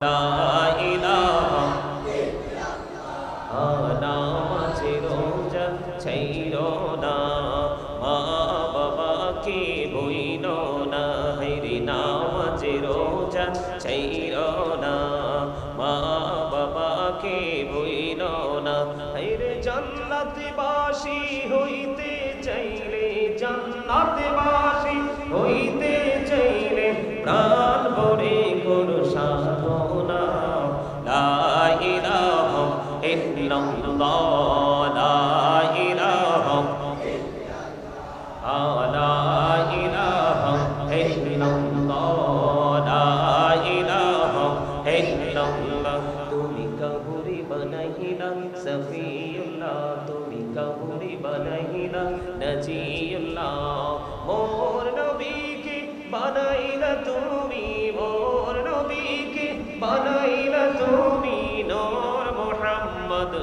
নামাজে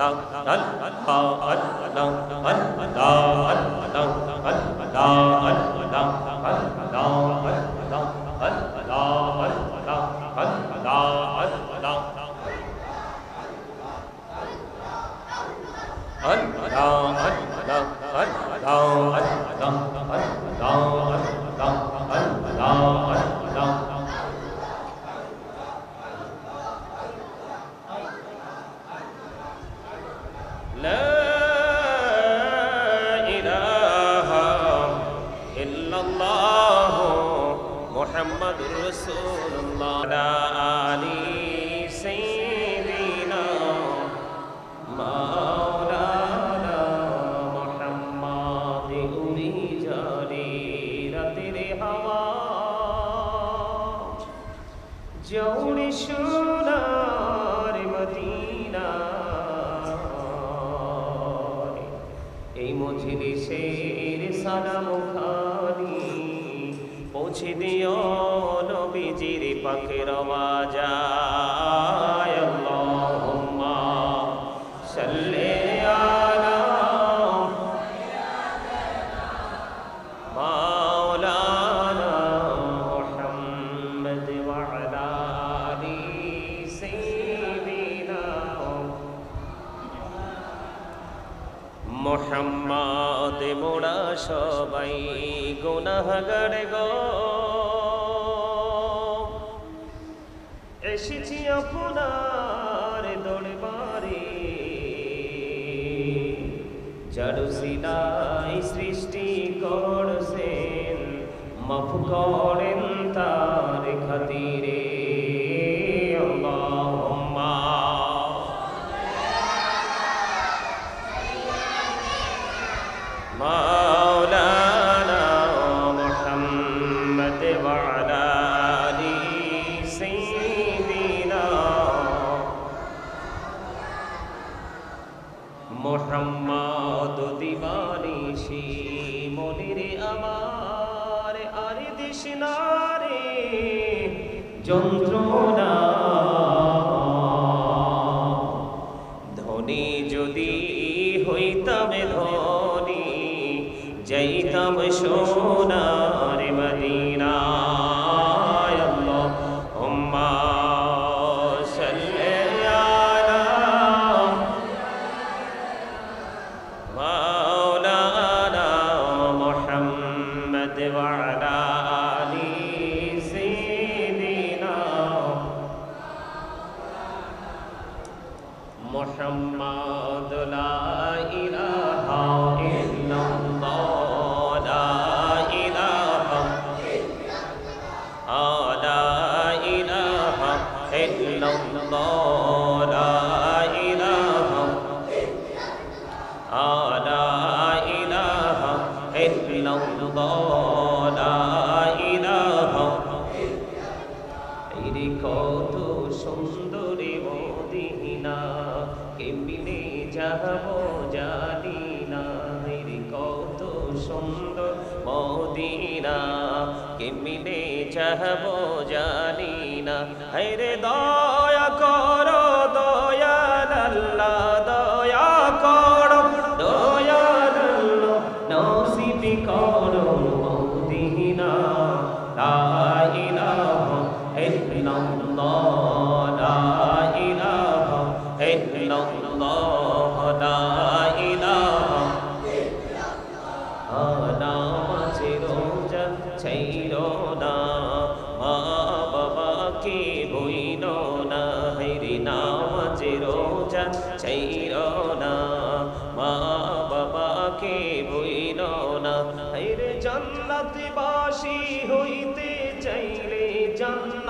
năng đánh ba ấn năng đánh đa ấn năng đánh đa ấn năng đánh đa ấn محمد رسول الله. পৌঁছে দিও নবীজির পাখের বাজায় আল্লাহুম্মা সাল্লি আলা মাওলানা সবাই গো আপনার দরবারে। যারু সিলাই সৃষ্টি করছেন মাফ করেন তার খাতিরে।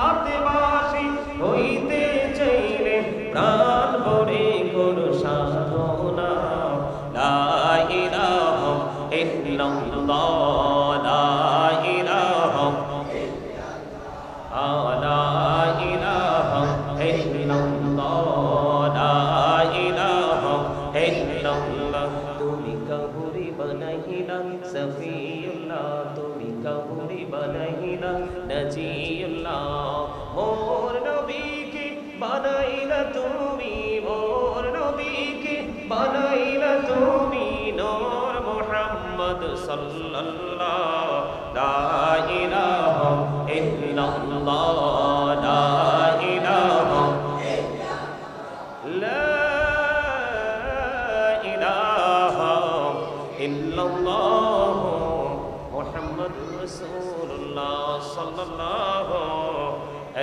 জান্নাতে বাসি হইতে চাইলে প্রাণ ভরে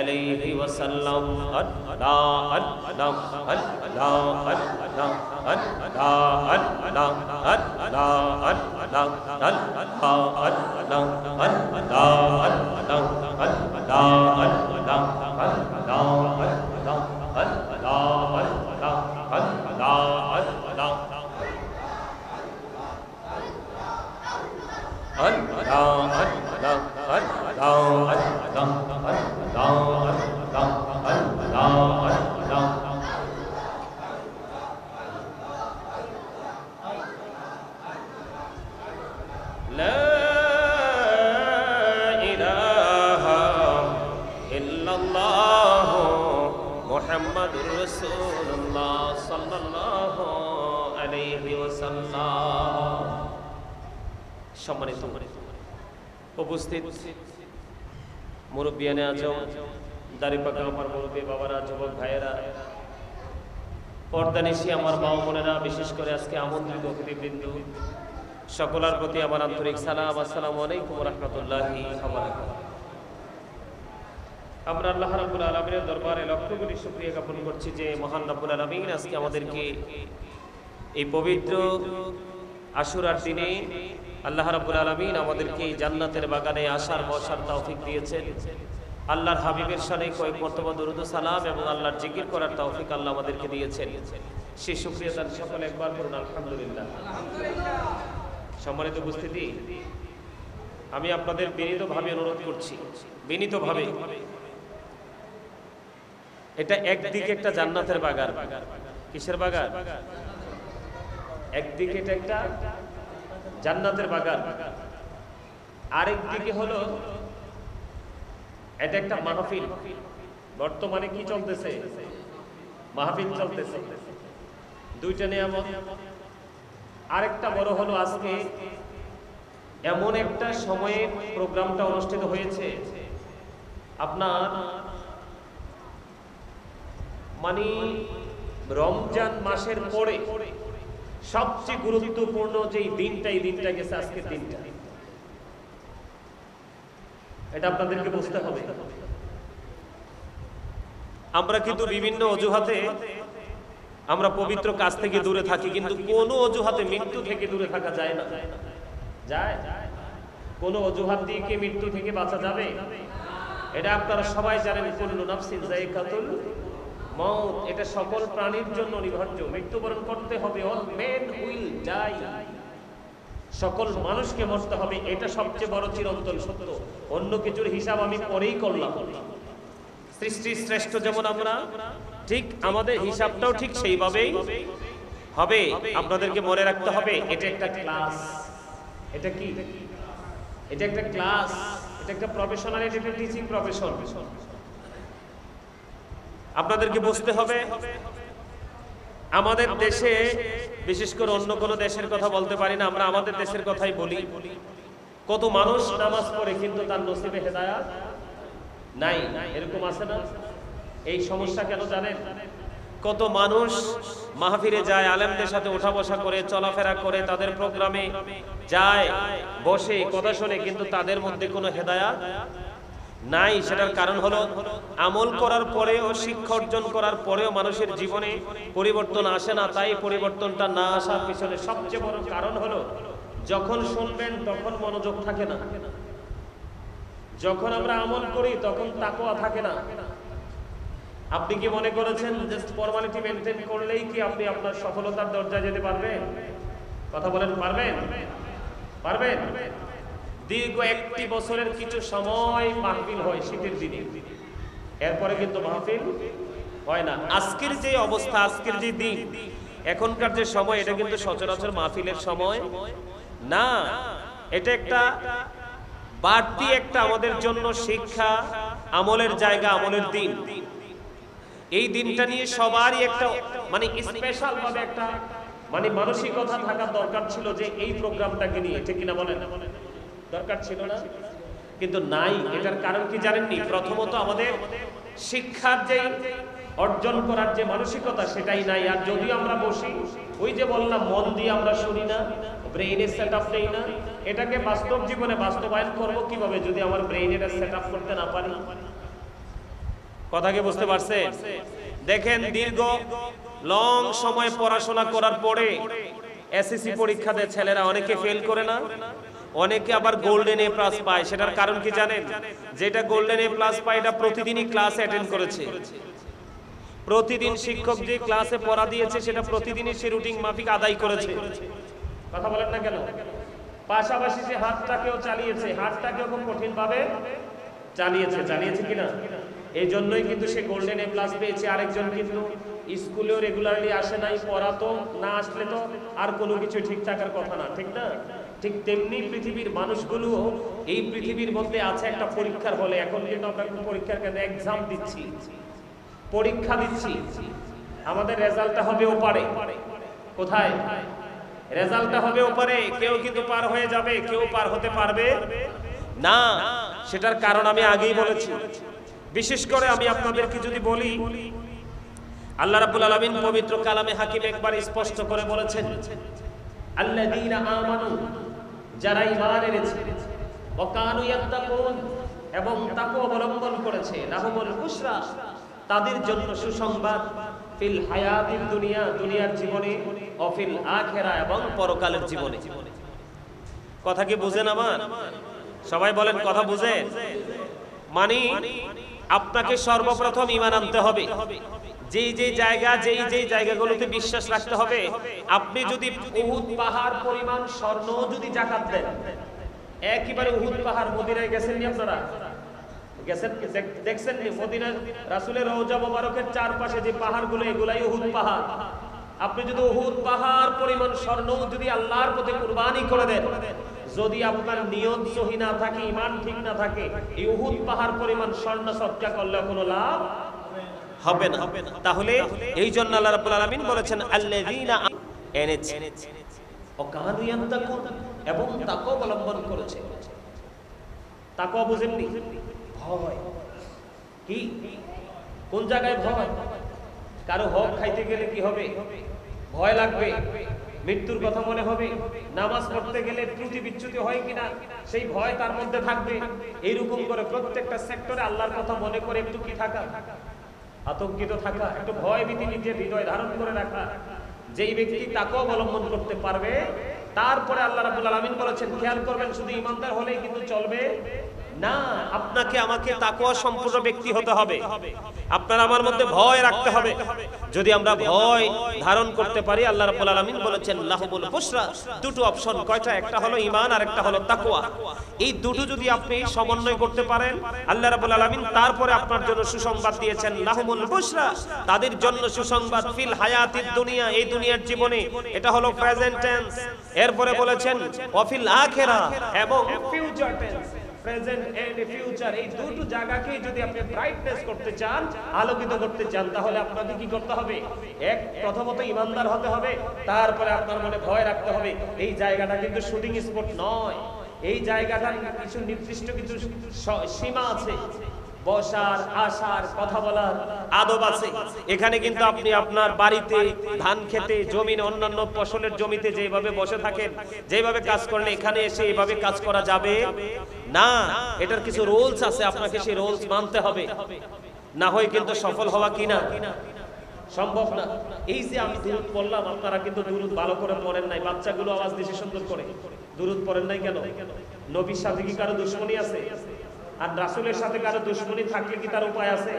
عليه وسلم الله الله الله الله لا সম্মানিত। উপস্থিত মুরব্বিয়ানে আজম দাড়িপাকা আমার মুরব্বী বাবারা, যুবক ভাইয়েরা। পর্দানিশি আমার মা বোনেরা, বিশেষ করে আজকে আমন্ত্রিত অতিথিবৃন্দ। সকলের প্রতি আমার আন্তরিক সালাম, আসসালামু আলাইকুম রহমতুল্লাহি আমরা আল্লাহ রাব্বুল আলামিনের দরবারে লক্ষ কোটি শুকরিয়া জ্ঞাপন করছি যে মহান রাব্বুল আলামিন আজকে আমাদেরকে এই পবিত্র আশুরার দিনে আল্লাহ রাব্বুল আলামিন আমাদেরকে এই জান্নাতের বাগানে আসার বসার তৌফিক দিয়েছেন। আল্লাহর হাবিবের সানে কয়েক মর্তবা দরুদ সালাম এবং আল্লাহর জিকির করার তৌফিক আল্লাহ আমাদেরকে দিয়েছেন। সেই শুকরিয়া তার সকলে একবার করুন, আলহামদুলিল্লাহ। সম্মানিত উপস্থিতি, আমি আপনাদের বিনীতভাবে অনুরোধ করছি, বিনীতভাবে। এটা একদিকে একটা জান্নাতের বাগান। কিসের বাগান? একদিকে এটা একটা জান্নাতের বাগান। আরেক দিকে হলো, এটা একটা মাহফিল। বর্তমানে কি চলতেছে? মাহফিল চলতেছে। দুইটা নিয়ামত। আরেকটা বড় হলো আজকে, এমন একটা সময়ে প্রোগ্রামটা অনুষ্ঠিত হয়েছে। আপনার মানে রমজান মাসের পরে সবচেয়ে গুরুত্বপূর্ণ যে দিনটা, এই দিনটা গেছে আজকের দিনটা। এটা আপনাদেরকে বুঝতে হবে। আমরা কিন্তু বিভিন্ন অজুহাতে আমরা পবিত্র কাজ থেকে দূরে থাকি, কিন্তু কোনো অজুহাতে মৃত্যু থেকে দূরে থাকা যায় না। যায়? কোন অজুহাত দিয়ে কি মৃত্যু থেকে বাঁচা যাবে? এটা আপনারা সবাই জানেন, কুল্লু নাফসিন যায়কাতুল মউত এটা সকল প্রাণীর জন্য অনিবার্য। মৃত্যুবরণ করতে হবে অল মেন উইল ডাই সকল মানুষকে মরতে হবে, এটা সবচেয়ে বড় চিরন্তন সত্য। অন্য কিছুর হিসাব আমি পরেই করলাম। সৃষ্টি শ্রেষ্ঠ যেমন আমরা, ঠিক আমাদের হিসাবটাও ঠিক সেইভাবেই হবে। আপনাদেরকে মনে রাখতে হবে, এটা একটা ক্লাস এটা কি? এটা একটা ক্লাস এটা একটা প্রফেশনাল এটা একটা টিচিং প্রফেশন আপনাদেরকে বুঝতে হবে, আমাদের দেশে, বিশেষ করে অন্য কোনো দেশের কথা বলতে পারি না, আমরা আমাদের দেশের কথাই বলি। কত মানুষ নামাজ পড়ে কিন্তু তার নসিবে হেদায়াত নাই, এরকম আছে না? এই সমস্যা কেন জানেন? কত মানুষ মাহফিরে যায়, আলেমদের সাথে ওঠা বসা করে, চলাফেরা করে, তাদের প্রোগ্রামে যায়, বসে, কথা শোনে, কিন্তু তাদের মধ্যে কোনো হেদায়াত নাই, সেটার কারণ হলো আমল করার পরেও, শিক্ষা অর্জন করার পরেও মানুষের জীবনে পরিবর্তন আসে না, তাই পরিবর্তনটা না আসার পিছনে সবচেয়ে বড় কারণ হলো যখন শুনবেন তখন মনোযোগ থাকে না। যখন আমরা আমল করি তখন তাকওয়া থাকে না। আপনি কি মনে করেছেন জাস্ট ফর্মালিটি মেনটেন করলেই কি আপনি আপনার সফলতার দরজায় যেতে পারবেন? কথা বলেন, পারবেন? পারবেন? দীর্ঘ একটি বছরের কিছু সময় মাহফিল হয় শীতের দিনে। এরপরে কিন্তু মাহফিল হয় না। আজকের যে অবস্থা, আজকের যে দিন, এখনকার যে সময়, এটা কিন্তু সচরাচর মাহফিলের সময় না। এটা একটা বাড়তি একটা আমাদের জন্য শিক্ষা, আমলের জায়গা, আমলের দিন। এই দিনটা নিয়ে সবারই একটা মানে স্পেশাল ভাবে একটা মানে মানসিকতা থাকা দরকার ছিল যে এই প্রোগ্রামটাকে নিয়ে। ঠিক কিনা বলেন? দরকার ছিল না। কিন্তু নাই, এটার কারণ কি জানেননি? প্রথমত আমাদের শিক্ষার যে অর্জন করার যে মানসিকতা, সেটাই নাই। আর যদি আমরা বসি, ওই যে বললাম, মন দিয়ে আমরা শুনি না ব্রেইনের সেট আপ নেই না, এটাকে বাস্তব জীবনে বাস্তবায়ন করব কীভাবে যদি আমার ব্রেইনের সেট আপ করতে না পারি? কথা কি বুঝতে পারছেন দেখেন, দীর্ঘ লং সময় পড়াশোনা করার পরে এসএসসি পরীক্ষা দেয় ছেলেরা অনেকে ফেল করে না। অনেকে আবার গোল্ডেন এ প্লাস পায়, সেটার কারণ কি জানেন? যেটা গোল্ডেন এ প্লাস পায়, এটা প্রতিদিনই ক্লাস অ্যাটেন্ড করেছে। প্রতিদিন শিক্ষক যে ক্লাসে পড়া দিয়েছে, সেটা প্রতিদিনই সে রুটিন মাফিক আদায় করেছে। কথা বলেন না কেন? পাশাপাশি সে হাতটাকেও চালিয়েছে, হাতটাকেও খুব কঠিন ভাবে চালিয়েছে চালিয়েছে কিনা? এই জন্যই কিন্তু সে গোল্ডেন এ প্লাস পেয়েছে। আরেকজন কিন্তু স্কুলেও রেগুলারলি আসে নাই, পড়াতো, না আসলে তো আর কোনো কিছু ঠিক থাকার কথা না, ঠিক না? ঠিক তেমনি পৃথিবীর মানুষগুলো এই পৃথিবীর মধ্যে আছে একটা পরীক্ষার হলে। এখন কিন্তু আমরা পরীক্ষার কেন এক্সাম দিচ্ছি, পরীক্ষা দিচ্ছি, আমাদের রেজাল্টটা হবে ওপারে। কোথায়? রেজাল্টটা হবে ওপারে। কেউ কিন্তু পার হয়ে যাবে, কেউ পার হতে পারবে না। সেটার কারণ আমি আগেই বলেছি। বিশেষ করে আমি আপনাদেরকে যদি বলি, আল্লাহ রাব্বুল আলামিন পবিত্র কালামে হাকিম একবার স্পষ্ট করে বলেছেন, আল্লাযীনা আমানু যারা ঈমান এনেছে এবং তাকে অবলম্বন করেছে তাদের জন্য সুসংবাদ ফিল হায়াতিদ দুনিয়া, দুনিয়ার জীবনে অফিল আখেরা, এবং পরকালের জীবনে। কথা কি বুঝেন আমার সবাই বলেন, কথা বুঝেন। মানে আপনাকে সর্বপ্রথম ইমান আনতে হবে। যেই যেই জায়গা, যেই যেই জায়গাগুলোতে বিশ্বাস রাখতে হবে, আপনি যদি উহুদ পাহাড় পরিমাণ স্বর্ণ যদি জাকাত দেন, একেবারে উহুদ পাহাড় মদিনায় গেছেন নি আপনারা? গেছেন দেখছেন মদিনার রাসূলের রওজা মোবারকের চারপাশে যে পাহাড়গুলো, এগুলাই উহুদ পাহাড়। আপনি যদি উহুদ পাহাড় পরিমাণ স্বর্ণ যদি আল্লাহর পথে কুরবানি করে দেন, যদি আপনার নিয়ত সহি না থাকে ইমান ঠিক না থাকে, এই উহুদ পাহাড় পরিমাণ স্বর্ণ সৎকা করলে কোনো লাভ হবে না। তাহলে এই জন্য আল্লাহ রাব্বুল আলামিন বলেছেন, আল্লাযীনা এনেছে ও কানু ইয়াত্তাকুন এবং তাকওয়া অবলম্বন করেছে। তাকওয়া বুঝেননি? ভয়। কি? কোন জায়গায় ভয়? কারও হক খাইতে গেলে কি হবে? ভয় লাগবে। মৃত্যুর কথা মনে হবে। নামাজ পড়তে গেলে ত্রুটি বিচ্যুতি হয় কিনা? সেই ভয় তার মধ্যে থাকবে। এইরকম করে প্রত্যেকটা সেক্টরে আল্লাহর কথা মনে করে একটু কি থাকা? আতঙ্কিত থাকা, একটু ভয় ভীতি নিজের হৃদয় ধারণ করে রাখা। যেই ব্যক্তি তাকে অবলম্বন করতে পারবে, তারপরে আল্লাহ রাবুল আলমিন বলেছেন, খেয়াল করবেন, শুধু ইমানদার হলেই কিন্তু চলবে। না আপনাকে আমাকে তাকওয়া সম্পূর্ণ ব্যক্তি হতে হবে। আপনার আমার মধ্যে ভয় রাখতে হবে। যদি আমরা ভয় ধারণ করতে পারি আল্লাহ রাব্বুল আলামিন বলেছেন বুশরা। দুটো অপশন কয়টা? একটা হলো ঈমান আর একটা হলো তাকওয়া। এই দুটো যদি আপনি সমন্বয় করতে পারেন আল্লাহ রাব্বুল আলামিন তারপরে আপনার জন্য সুসংবাদ দিয়েছেন লাহুমুল বুশরা। তাদের জন্য সুসংবাদ ফিল হায়াতিদ দুনিয়া এই দুনিয়ার জীবনে। এটা হলো প্রেজেন্ট টেন্স এরপরে বলেছেন অফিল আখেরা এবং future tense present and future এই দুটো জায়গাকে যদি আপনি ব্রাইটনেস করতে চান, আলোকিত করতে চান, তাহলে আপনাকে কি করতে হবে? এক, প্রথমত ইমানদার হতে হবে, তারপরে আপনার মনে ভয় রাখতে হবে। এই জায়গাটা কিন্তু শুটিং স্পট নয়। এই জায়গাটার কিছু নির্দিষ্ট কিছু সীমা আছে। বসার, আসার, কথা বলার আদব আছে। এখানে কিন্তু আপনি আপনার বাড়িতে ধান খেতে, জমিন অন্যান্য ফসলের জমিতে যেভাবে বসে থাকেন, যেভাবে কাজ এখানে এসে এভাবে কাজ করা যাবে? না, এটার কিছু রুলস আছে, আপনাকে সেই রুলস মানতে হবে। না হয় কিন্তু সফল হওয়া কিনা? সম্ভব না। এই যে আমি দূরত পড়লাম, আপনারা কিন্তু দূরত ভালো করে পড়েন নাই। বাচ্চাগুলো আওয়াজ দিছে সুন্দর করে। দূরত পড়েন নাই কেন? নবীর সাথে কি কারও দুশ্মনী আছে? আর রাসুলের সাথে কারও দুশ্মনী থাকলে কি তার উপায় আছে?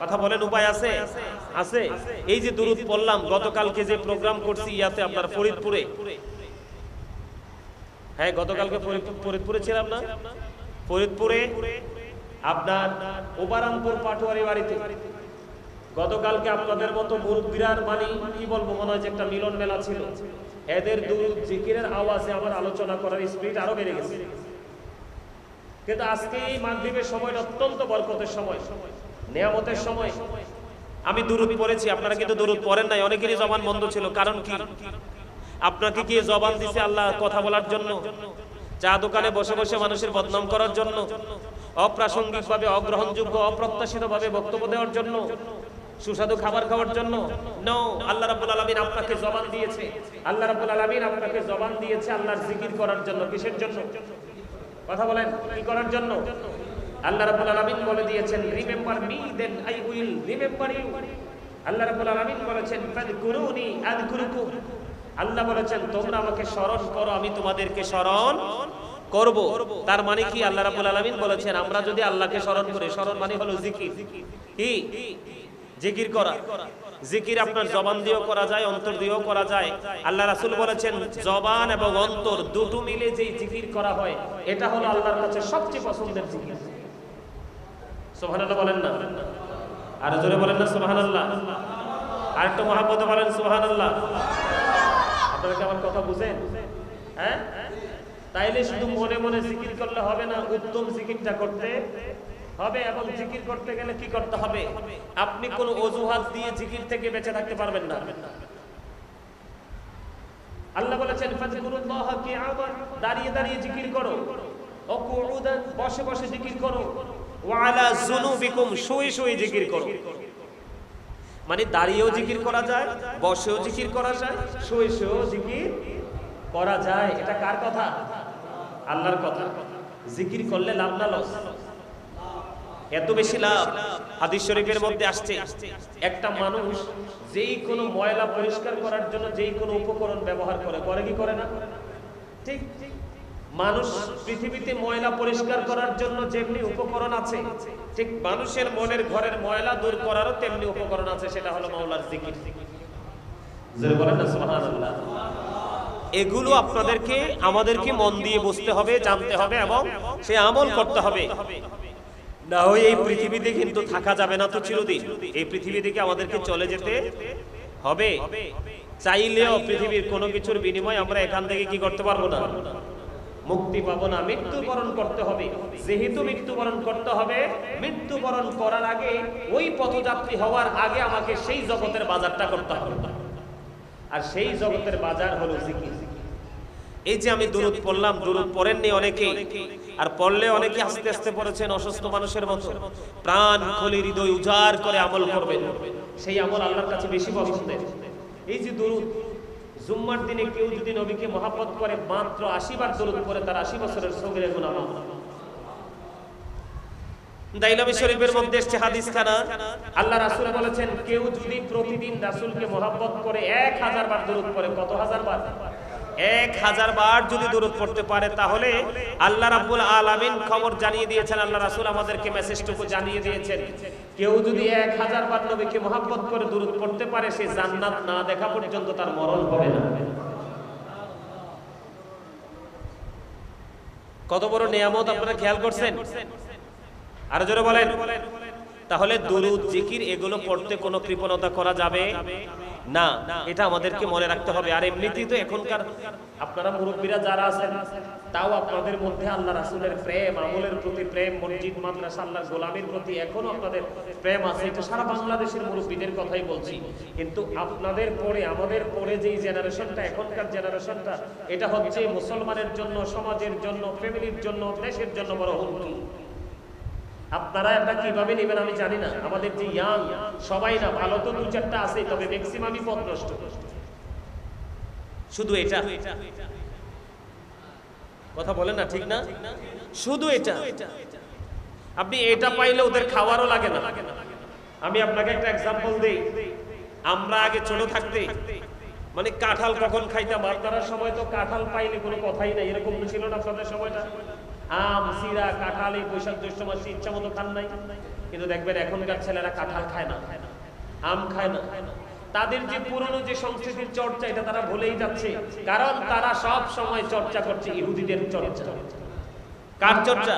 কথা বলেন, উপায় আছে? আছে। এই যে দূরত পড়লাম, গতকালকে যে প্রোগ্রাম করছি ইয়াতে আপনার ফরিদপুরে। হ্যাঁ গতকালকে ফরিদপুরে ছিলাম না? ফরিদপুরে আপনার ওবারামপুর পাটোয়ারি বাড়িতে। গতকালকে আপনাদের মতো মুরব্বীরার মানে কি বলব, মনে হয় যে একটা মিলন মেলা ছিল। এদের দুরুদ জিকিরের আওয়াজে আমার আলোচনা করার স্পিড আরও বেড়ে গেছে। কিন্তু আজকে এই মাগরিবের সময়টা অত্যন্ত বরকতের সময়, নিয়ামতের সময়। আমি দুরুদ পড়েছি, আপনারা কিন্তু দুরুদ পড়েন নাই, অনেকেরই জবান বন্ধ ছিল, কারণ কি? আপনাকে কি জবান দিছে আল্লাহ কথা বলার জন্য? চা দোকানে বসে বসে মানুষের বদনাম করার জন্য? অপ্রাসঙ্গিকভাবে, অগ্রহণযোগ্য, অপ্রত্যাশিতভাবে বক্তব্য দেওয়ার জন্য? সুস্বাদু খাবার খাওয়ার জন্য? নো আল্লাহ রাব্বুল আলামিন আপনাকে জবান দিয়েছে। আল্লাহ রাব্বুল আলামিন আপনাকে জবান দিয়েছে আল্লাহর জিকির করার জন্য, কিসের জন্য? কথা বলেন কি করার জন্য? আল্লাহ রাব্বুল আলামিন বলে দিয়েছেন remember me then I will remember you আল্লাহ রাব্বুল আলামিন বলেছেন ফাযকুরুনি আযকুরুকুম আল্লাহ বলেছেন, তোমরা আমাকে স্মরণ করো, আমি তোমাদেরকে স্মরণ করব। তার মানে কি? আল্লাহ রাব্বুল আলামিন বলেছেন, আমরা যদি আল্লাহকে স্মরণ করি, স্মরণ মানে হলো জিকির। কি? জিকির করা। জিকির আপনার জবান দিয়েও করা যায়, অন্তর দিয়েও করা যায়। আল্লাহ রাসূল বলেছেন, জবান এবং অন্তর দুটো মিলে যেই জিকির করা হয়, এটা হলো আল্লাহর কাছে সবচেয়ে পছন্দের জিকির। সুবহানাল্লাহ বলেন না? আর জোরে বলেন না সুবহানাল্লাহ? আর একটু মহাব্বতে বলেন সুবহানাল্লাহ। আপনারা কি আমার কথা বুঝেন? হ্যাঁ? তাইলে শুধু মনে মনে জিকির করলে হবে না, উত্তম জিকিরটা করতে হবে এবং জিকির করতে গেলে কি করতে হবে? আপনি কোন অজুহাত দিয়ে জিকির থেকে বেঁচে থাকতে পারবেন না। আল্লাহ বলেছেন দাঁড়িয়ে দাঁড়িয়ে জিকির করো। বসে বসে জিকির করো। ওয়া আলা শুয়ে শুয়ে জিকির করো। মানে দাঁড়িয়েও জিকির করা যায় বসেও জিকির করা যায় শুয়ে শুয়েও জিকির করা যায়। এটা কার কথা? আল্লাহর কথা। জিকির করলে লাভ না লস। এত বেশি লাভ হাদিস শরীফের মধ্যে আসছে। একটা মানুষ যেই কোনো ময়লা পরিষ্কার করার জন্য যেই কোনো উপকরণ ব্যবহার করে করে কি করে না? ঠিক মানুষ পৃথিবীতে ময়লা পরিষ্কার করার জন্য যেমনি উপকরণ আছে, ঠিক মানুষের মনের ঘরের ময়লা দূর করারও তেমনি উপকরণ আছে, সেটা হলো মাওলার জিকির। বলেন সুবহানাল্লাহ। এগুলো আপনাদেরকে আমাদেরকে মন দিয়ে বুঝতে হবে, জানতে হবে এবং সে আমল করতে হবে। না হয় এই পৃথিবীতে কিন্তু থাকা যাবে না তো চিরদিন। এই পৃথিবী থেকে আমাদেরকে চলে যেতে হবে। চাইলেও পৃথিবীর কোনো কিছুর বিনিময়ে আমরা এখান থেকে কি করতে পারব না? মুক্তি পাবো না। মৃত্যুবরণ করতে হবে। যেহেতু মৃত্যুবরণ করতে হবে, মৃত্যুবরণ করার আগে ওই পথযাত্রী হওয়ার আগে আমাকে সেই জগতের বাজারটা করতে হবে। আর সেই জগতের বাজার হলো জিকির। এই যে আমি দুরুদ পড়লাম, দুরুদ পড়েননি অনেকে আর পড়লে অনেকে আস্তে আস্তে পড়েছেন অসুস্থ মানুষের মতো। প্রাণ খলি হৃদয় উজাড় করে আমল করবেন। সেই আমল আল্লাহর কাছে বেশি পছন্দের। এই যে দুরুদ, জুম্মার দিনে কেউ যদি নবীকে মহাব্বত করে মাত্র আশি বার দরুদ পরে তার আশি বছরের সগিরে মাফ। দাইলামি শরীফের মধ্যে এসছে হাদিস খানা আল্লাহ রাসূল বলেছেন, কেউ যদি প্রতিদিন রাসুলকে মহাব্বত করে এক হাজার বার দরুদ পরে কত হাজার বার? এক হাজার বার যদি দূরত পড়তে পারে, তাহলে আল্লাহ রাব্বুল আলামিন খবর জানিয়ে দিয়েছেন, আল্লাহ রাসুল আমাদেরকে মেসেজটুকু জানিয়ে দিয়েছেন। কেউ যদি এক হাজার বার নবীকে মহাব্বত করে দূরত পড়তে পারে, সে জান্নাত না দেখা পর্যন্ত তার মরণ হবে না। কত বড় নিয়ামত আপনারা খেয়াল করছেন? আর জোরে বলেন। তাহলে দুরুদ, জিকির, এগুলো পড়তে কোনো কৃপণতা করা যাবে? না, এটা আমাদেরকে মনে রাখতে হবে। আর এমনিতেই তো এখনকার আপনারা মুরব্বীরা যারা আছেন, তাও আপনাদের মধ্যে আল্লাহ রাসূলের প্রেম, আমলের প্রতি প্রেম, মসজিদ, মাদ্রাসা, আল্লাহর গোলামীর প্রতি এখনও আপনাদের প্রেম আছে। এটা সারা বাংলাদেশের মুরব্বীদের কথাই বলছি। কিন্তু আপনাদের পরে, আমাদের পরে যেই জেনারেশনটা এখনকার জেনারেশনটা এটা হচ্ছে মুসলমানের জন্য, সমাজের জন্য ফ্যামিলির জন্য, দেশের জন্য বড় হুমকি। আপনারা এটা কীভাবে নেবেন আমি জানি না। আমাদের যে ইয়াং সবাই না, ভালো তো দু চারটা আছে তবে ম্যাক্সিমামই পথ নষ্ট। শুধু এটা। কথা বলেন না, ঠিক না? শুধু এটা। আপনি এটা পাইলে ওদের খাওয়ারও লাগে না। আমি আপনাকে একটা এক্সাম্পল দেই। আমরা আগে ছোট থাকতে মানে কাঁঠাল কখন খাইতাম? আপনার সময় তো কাঁঠাল পাইলে কোনো কথাই নাই, এরকম ছিল না আপনাদের সময়টা? আম, সিরা, কাঁঠাল এই বৈশাখ জ্যৈষ্ঠ মাসে ইচ্ছা মতো খান নাই। কিন্তু দেখবেন এখনকার ছেলেরা কাঁঠাল খায় না, আম খায় না। তাদের যে পুরনো যে সংস্কৃতির চর্চা, এটা তারা ভুলেই যাচ্ছে। কারণ তারা সব সময় চর্চা করছে ইহুদিদের চর্চা। কার চর্চা?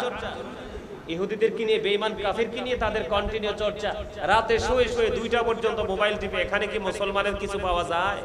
ইহুদিদের কি নিয়ে, বেঈমান কাফের কি নিয়ে তাদের কন্টিনিউ চর্চা? রাতে শুয়ে শুয়ে দুইটা পর্যন্ত মোবাইল টিপে, এখানে কি মুসলমানের কিছু পাওয়া যায়?